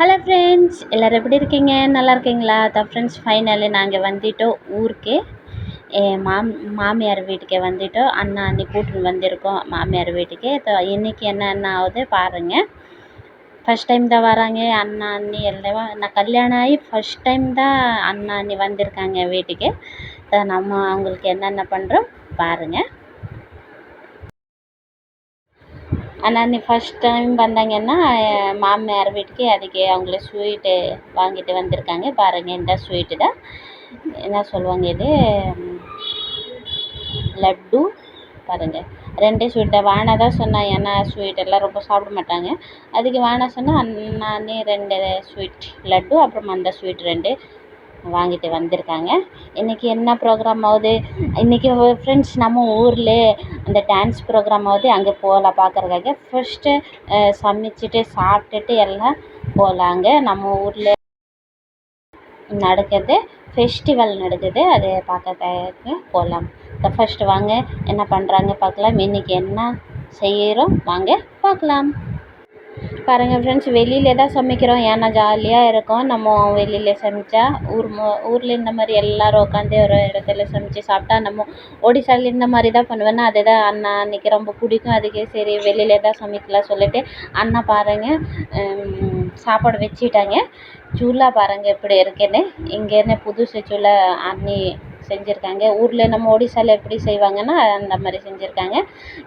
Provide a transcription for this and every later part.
Hello friends எல்லோரும் எப்படி இருக்கீங்க? நல்லா இருக்கீங்களா? அதான் ஃப்ரெண்ட்ஸ் ஃபைனலி நாங்கள் வந்துட்டோம் ஊருக்கு. மாம் மாமியார் வீட்டுக்கு வந்துட்டோம் அண்ணா அண்ணி கூட்டின்னு வந்திருக்கோம் மாமியார் வீட்டுக்கு. இன்றைக்கி என்ன என்ன ஆகுது பாருங்கள் ஃபஸ்ட் டைம் தான் வராங்க அண்ணா அண்ணி எல்லாம் நான் கல்யாணம் ஆகி ஃபஸ்ட் டைம் தான் அண்ணா அண்ணி வந்திருக்காங்க வீட்டுக்கு. நம்ம அவங்களுக்கு என்னென்ன பண்ணுறோம் பாருங்கள் அண்ணா நீ ஃபஸ்ட் டைம் வந்தாங்கன்னா என் மாமியார் வீட்டுக்கு அதுக்கு அவங்கள ஸ்வீட்டு வாங்கிட்டு வந்திருக்காங்க. பாருங்கள் இந்த ஸ்வீட்டு தான். என்ன சொல்லுவாங்க இது? லட்டு. பாருங்கள் ரெண்டே ஸ்வீட் தான். வேணாம் தான் சொன்னேன் ஏன்னா ஸ்வீட் எல்லாம் ரொம்ப சாப்பிட மாட்டாங்க. அதுக்கு வேணாம் சொன்னால் நானே ரெண்டு ஸ்வீட் லட்டு அப்புறம் அந்த ஸ்வீட் ரெண்டு. வாங்கிட்டு வந்திருக்காங்க. இன்றைக்கி என்ன ப்ரோக்ராம் ஆகுது? இன்றைக்கி ஃப்ரெண்ட்ஸ் நம்ம ஊரில் அந்த டான்ஸ் ப்ரோக்ராம் ஆகுது. அங்கே போகலாம் பார்க்குறதுக்காக ஃபஸ்ட்டு சமைச்சிட்டு சாப்பிட்டுட்டு எல்லாம் போகலாங்க நம்ம ஊரில் நடக்குது. ஃபெஸ்டிவல் நடக்குது. அது பார்க்கறதுக்கு போகலாம் இப்போ ஃபஸ்ட்டு வாங்க. என்ன பண்ணுறாங்க பார்க்கலாம் இன்றைக்கி என்ன செய்கிறோம் வாங்க பார்க்கலாம் பாருங்கள் ஃப்ரெண்ட்ஸ் வெளியில் தான் சமைக்கிறோம். ஏன்னா ஜாலியாக இருக்கும். நம்ம வெளியில சமைச்சா ஊர் ஊரில் இந்த மாதிரி எல்லோரும் உட்காந்து ஒரு இடத்துல சமைச்சு சாப்பிட்டா நம்ம ஒடிசால இந்த மாதிரி தான் பண்ணுவேன்னா அதே தான் அண்ணா அன்றைக்கி ரொம்ப பிடிக்கும். அதுக்கே சரி வெளியில் தான் சமைக்கலாம் சொல்லிட்டு அண்ணா பாருங்கள் சாப்பாடு வச்சுட்டாங்க. சூலா பாருங்கள் எப்படி இருக்குன்னு. இங்கேருந்து புதுசு சூலா அண்ணி செஞ்சுருக்காங்க. ஊரில் நம்ம ஒடிசால எப்படி செய்வாங்கன்னா அந்த மாதிரி செஞ்சுருக்காங்க.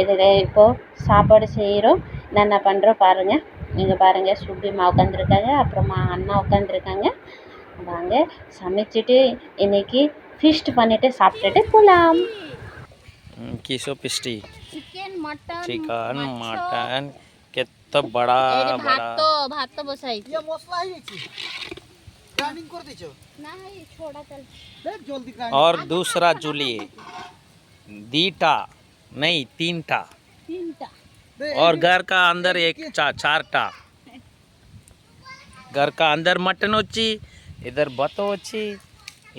இதில் இப்போது சாப்பாடு செய்கிறோம் என்னென்ன பண்ணுறோம் பாருங்கள் நீங்கள் பாருங்கள் சுபிமா உட்காந்துருக்காங்க அப்புறமா அண்ணா உட்காந்துருக்காங்க வாங்க சமைச்சிட்டு இன்னைக்கு ஃபிஸ்ட் பண்ணிட்டு சாப்பிட்டுட்டு போகலாம் किसो पिस्टी चिकन मटन चिकन मटन कितना बड़ा बड़ा भात तो भात तो बसाई ये मसला ही छी ग्राइंडिंग कर दीचो नहीं छोड़ा चल देख जल्दी ग्राइंडिंग और दूसरा जूलिए दीटा नहीं तीनटा और घर का अंदर एक चा, चार टा घर का अंदर मटन వచ్చి इधर बतो వచ్చి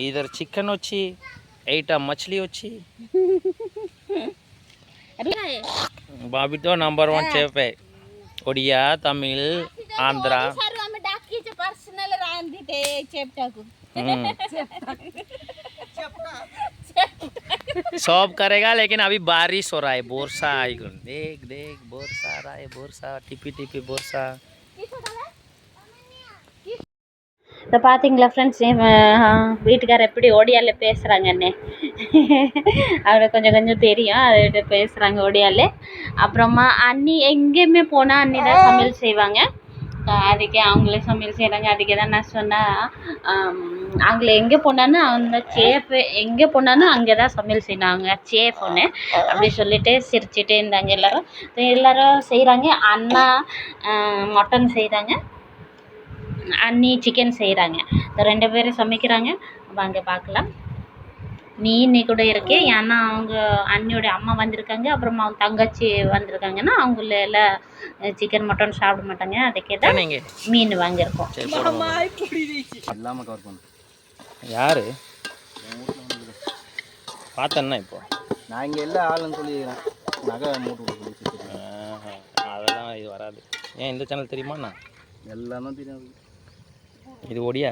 इधर चिकन వచ్చి एटा मछली వచ్చి బాబీ तो नंबर वन शेफ है ओडिया तमिल आंध्रा సారు ఆమె డాకిచే పర్సనల్ రాందితే చెప్తాకు हम्म। सब करेगा लेकिन अभी बारिश हो रहा है बोरसा आएगा देख देख बोरसा आ रहा है बोरसा टिपी टिपी बोरसा இப்போ பார்த்தீங்களா ஃப்ரெண்ட்ஸ் வீட்டுக்காரர் எப்படி ஒடியால பேசுகிறாங்கன்னு அவருக்கு கொஞ்சம் கொஞ்சம் தெரியும் அது பேசுகிறாங்க ஒடியால அப்புறமா அண்ணி எங்கேயுமே போனால் அண்ணி தான் சமையல் செய்வாங்க அஹ் அதுக்கு அவங்களே சமையல் செய்கிறாங்க அதுக்கு தான் நான் சொன்னேன் அவங்கள எங்கே போனாலும் அந்த சேஃப் எங்கே போனாலும் அங்கே தான் சமையல் செய்யணும் சேஃப் ஒன்று அப்படி சொல்லிட்டு சிரிச்சுட்டே இருந்தாங்க எல்லோரும். எல்லோரும் செய்கிறாங்க அண்ணா மட்டன் செய்கிறாங்க அண்ணி சிக்கன் செய்கிறாங்க இந்த ரெண்டு பேரும் சமைக்கிறாங்க. வாங்க பார்க்கலாம். மீன் கூட இருக்கு. ஏன்னா அவங்க அண்ணியோட அம்மா வந்திருக்காங்க. அப்புறமா அவங்க தங்கச்சி வந்திருக்காங்கன்னா அவங்கள எல்லாம் சிக்கன் மட்டன் சாப்பிட மாட்டாங்க. அதுக்கே தான் மீன் வாங்கியிருக்கோம். எல்லாமே கவர் பண்ணு. யாரு? பார்த்தேன்னா இப்போ? நான் இங்கே எல்லா ஆளுன்னு சொல்லிக்கிறேன் நகை மூட்டு அதெல்லாம் இது வராது. ஏன் இந்த சேனல் தெரியுமாண்ணா எல்லாமே தெரியாது. இது ஒடியா?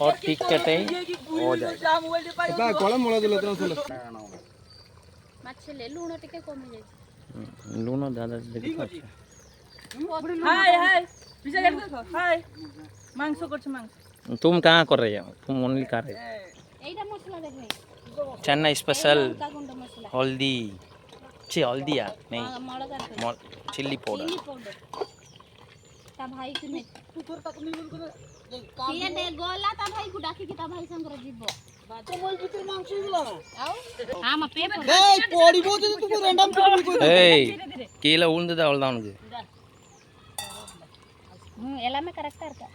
और टिकट है हो जाए যা মোবাইল পাই এটা কলম মোড়া দিল তোরা চলো মাছেলে লুণ টিকে কমে যাচ্ছে लूनो दादा देखो হাই হাই মাংস করছে মাংস तुम कहाँ कर रहे हो तुम ओनली कर रहे हो এইটা মশলা দেখবে चेन्नई स्पेशल লঙ্কা গুঁড়ো মশলা हल्दी ची हल्दिया नहीं মড়গার चिल्ली पाउडर চিলি পাউডার তা ভাই কুনে तू थोड़ा तक निकल कर ये काम ସିଏ கீழே விழுந்தது அவ்வளோதான் உனக்கு எல்லாமே கரெக்டாக இருக்கா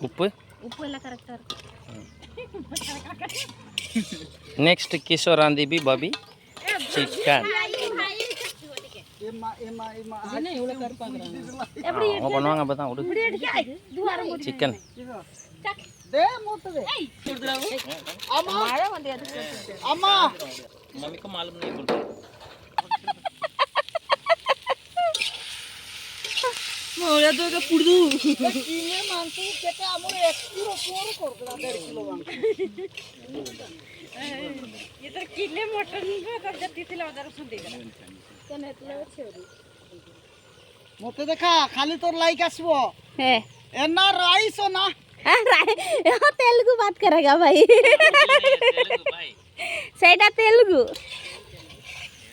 உப்பு உப்பு எல்லாம் கரெக்டாக இருக்கு நெக்ஸ்ட் கிஷோராந்தீபி பாபி சிக்கன் அவங்க பண்ணுவாங்க அப்போ தான் விடு சிக்கன் டே மூத்தது அம்மா மழை வந்து எதுக்கு அம்மா மம்மிக்கு மாலும் நீ கொடுத்து मोळ्या तो का पुडदू किने मानतो केटा आमर 1 किलो पोर करतो 1.5 किलो वांग इतर किने मटन करतो तिथे लावदार सुंदे মতে দেখা খালি তোর লাইক আসবো। হ্যাঁ না রাইস না। তেলুগু বাত করেগা ভাই। সেইটা তেলুগু।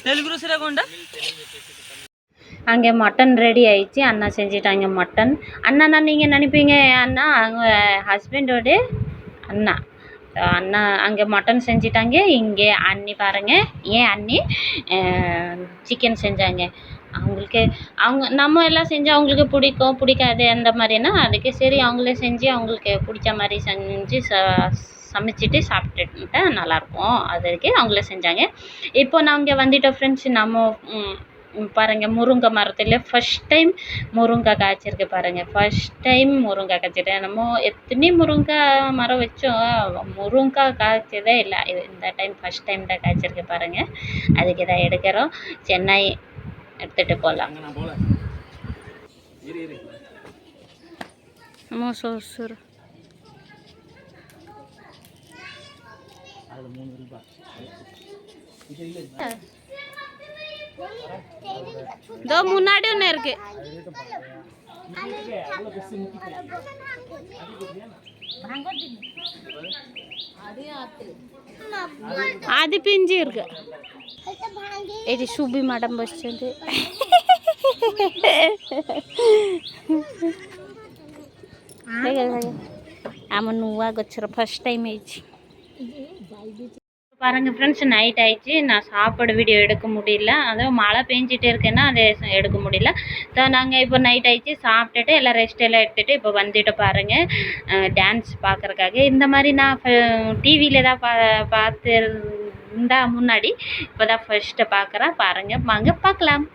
తెలుగులో సిరగొండ அங்கே மட்டன் ரெடி ஆயிடுச்சு அண்ணா செஞ்சிட்டாங்க மட்டன் அண்ணா நீங்கள் நினைப்பீங்க அண்ணா அவங்க ஹஸ்பண்டோட அண்ணா அண்ணா அங்கே மட்டன் செஞ்சிட்டாங்க. இங்கே அண்ணி பாருங்க. ஏன் அண்ணி? சிக்கன் செஞ்சாங்க. அவங்களுக்கு அவங்க நம்ம எல்லாம் செஞ்சு அவங்களுக்கு பிடிக்கும் பிடிக்காது அந்த மாதிரின்னா அதுக்கு சரி அவங்களே செஞ்சு அவங்களுக்கு பிடிச்ச மாதிரி செஞ்சு ச சமைச்சிட்டு சாப்பிட்டுட்டா நல்லாயிருக்கும் அதுக்கு அவங்களே செஞ்சாங்க. இப்போ நாங்கள் வந்துட்டோம் ஃப்ரெண்ட்ஸ் நம்ம ம், ம், பாருங்க முருங்கை மரத்தில் ஃபர்ஸ்ட் டைம் முருங்கை காய்ச்சிருக்கு பாருங்க. ஃபர்ஸ்ட் டைம் முருங்கை காய்ச்சிருக்கேன் நம்ம எத்தனை முருங்கை மரம் வச்சோம் முருங்கை காய்ச்சதே இல்லை. இது இந்த டைம் ஃபர்ஸ்ட் டைம் தான் காய்ச்சிருக்கு பாருங்க. அதுக்கு இதை எடுக்கிறோம். சென்னை எடுத்துகிட்டு போகலாம். மோசம் ஒசூர் இதோ முன்னாடி ஒன்று இருக்கு అది పింజి ఇరుకు ఇది సుబ్బి మేడం వచ్చింది ஆமாம் நூவாக வச்சுரு ஃபர்ஸ்ட் டைம் ஆயிடுச்சு பாருங்கள் ஃப்ரெண்ட்ஸ் நைட் ஆயிடுச்சு. நான் சாப்பாடு வீடியோ எடுக்க முடியல. அதுவும் மழை பெஞ்சிட்டே இருக்கேன்னா அதை எடுக்க முடியல. ஸோ நாங்கள் இப்போ நைட் ஆயிடுச்சு. சாப்பிட்டுட்டு எல்லாம் ரெஸ்ட் எல்லாம் எடுத்துகிட்டு இப்போ வந்துட்டு பாருங்கள் டான்ஸ் பார்க்குறக்காக இந்த மாதிரி நான் டிவியில் தான் பா பார்த்து இருந்தால் முன்னாடி இப்போ தான் ஃபர்ஸ்ட்டு பார்க்குறேன். பாருங்கள் வாங்க பார்க்கலாம்.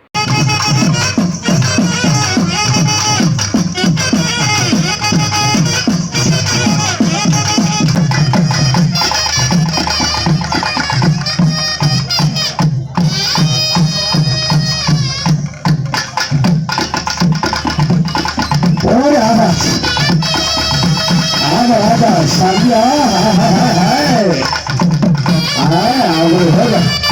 Sabia? Ah,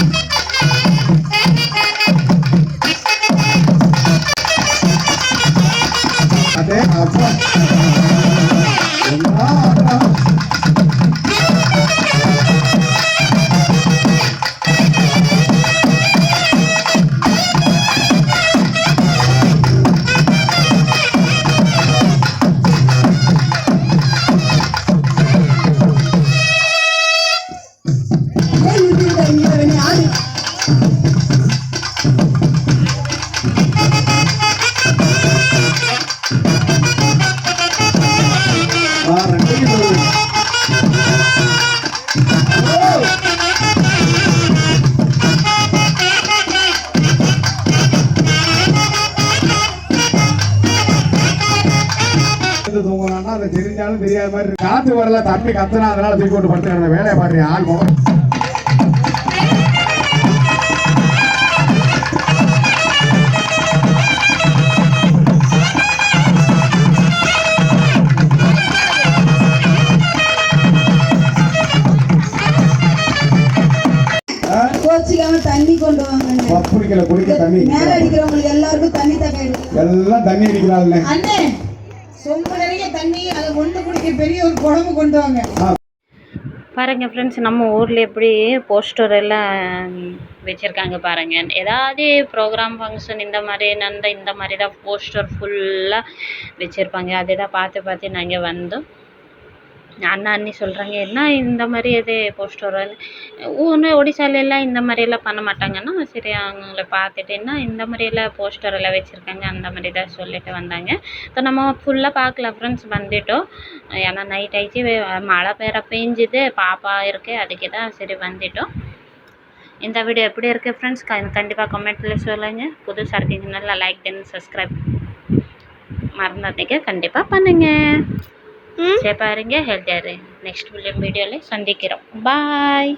தெரியாத மாதிரி. காத்து வரல தம்பி கத்துனா அதனால தூக்கி போட்டு படுத்து வேலையை பாரு ஆள் முகம் கோச்சிக்காம தண்ணி கொண்டு வாங்க குடிக்கல குடிக்க தண்ணி. மேல அடிக்கிறவங்களுக்கு எல்லாருக்கும் தண்ணி எடுக்கலாம் எல்லாம் தண்ணி அடிக்கிறாள் அண்ணே சொம்பு நிறைய தண்ணி அதை ஒண்ணு குடிக்க பெரிய ஒரு குழம்பு கொண்டு வாங்க. பாருங்கள் ஃப்ரெண்ட்ஸ் நம்ம ஊரில் எப்படி போஸ்டர் எல்லாம் வச்சுருக்காங்க பாருங்கள் ஏதாவது ப்ரோக்ராம் ஃபங்க்ஷன் இந்த மாதிரி நடந்த இந்த மாதிரி தான் போஸ்டர் ஃபுல்லாக வச்சுருப்பாங்க. அதை தான் பார்த்து பார்த்து நாங்கள் வந்தோம் அண்ணா அண்ணி சொல்கிறாங்க என்ன இந்த மாதிரி இது போஸ்டர் ஒன்று ஒடிசாலெல்லாம் இந்த மாதிரியெல்லாம் பண்ண மாட்டாங்கன்னா சரி அவங்கள பார்த்துட்டு என்ன இந்த மாதிரியெல்லாம் போஸ்டர் எல்லாம் வச்சுருக்காங்க அந்த மாதிரி தான் சொல்லிட்டு வந்தாங்க. இப்போ நம்ம ஃபுல்லாக பார்க்கல ஃப்ரெண்ட்ஸ் வந்துட்டோம். ஏன்னா நைட் ஆயிடுச்சு மழை வேற பெஞ்சுது பாப்பா இருக்குது அதுக்கு தான் சரி வந்துட்டோம். இந்த வீடியோ எப்படி இருக்குது ஃப்ரெண்ட்ஸ் கண்டிப்பாக கமெண்ட்டில் சொல்லுங்கள் புதுசாக இருக்கீங்க நல்லா லைக் அண்ட் சப்ஸ்கிரைப் மறந்தாதீங்க கண்டிப்பாக பண்ணுங்கள் சரி பாருங்க ஹெல்த்தியாக நெக்ஸ்ட் வீடியோவில் சந்திக்கிறோம். பாய்